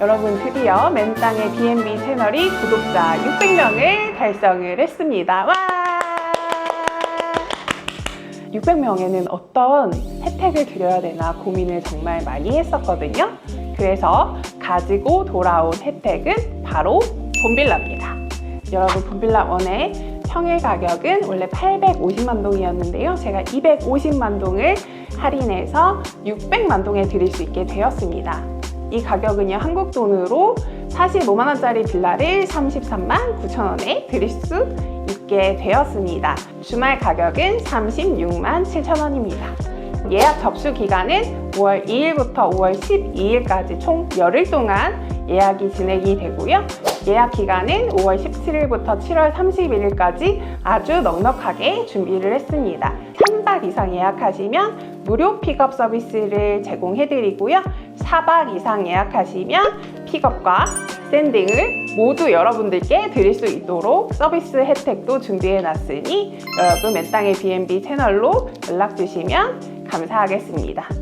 여러분 드디어 맨땅의 B&B 채널이 구독자 600명을 달성을 했습니다. 와! 600명에는 어떤 혜택을 드려야 되나 고민을 정말 많이 했었거든요. 그래서 가지고 돌아온 혜택은 바로 봄빌라입니다. 여러분 봄빌라 원의 평일 가격은 원래 850만 동이었는데요. 제가 250만 동을 할인해서 600만 동에 드릴 수 있게 되었습니다. 이 가격은요 한국 돈으로 45만 원짜리 빌라를 33만 9천 원에 드릴 수 있게 되었습니다. 주말 가격은 36만 7천 원입니다. 예약 접수 기간은 5월 2일부터 5월 12일까지 총 열흘 동안 예약이 진행이 되고요. 예약 기간은 5월 17일부터 7월 31일까지 아주 넉넉하게 준비를 했습니다. 3박 이상 예약하시면 무료 픽업 서비스를 제공해 드리고요. 4박 이상 예약하시면 픽업과 샌딩을 모두 여러분들께 드릴 수 있도록 서비스 혜택도 준비해 놨으니 여러분 맨땅의 B&B 채널로 연락 주시면 감사하겠습니다.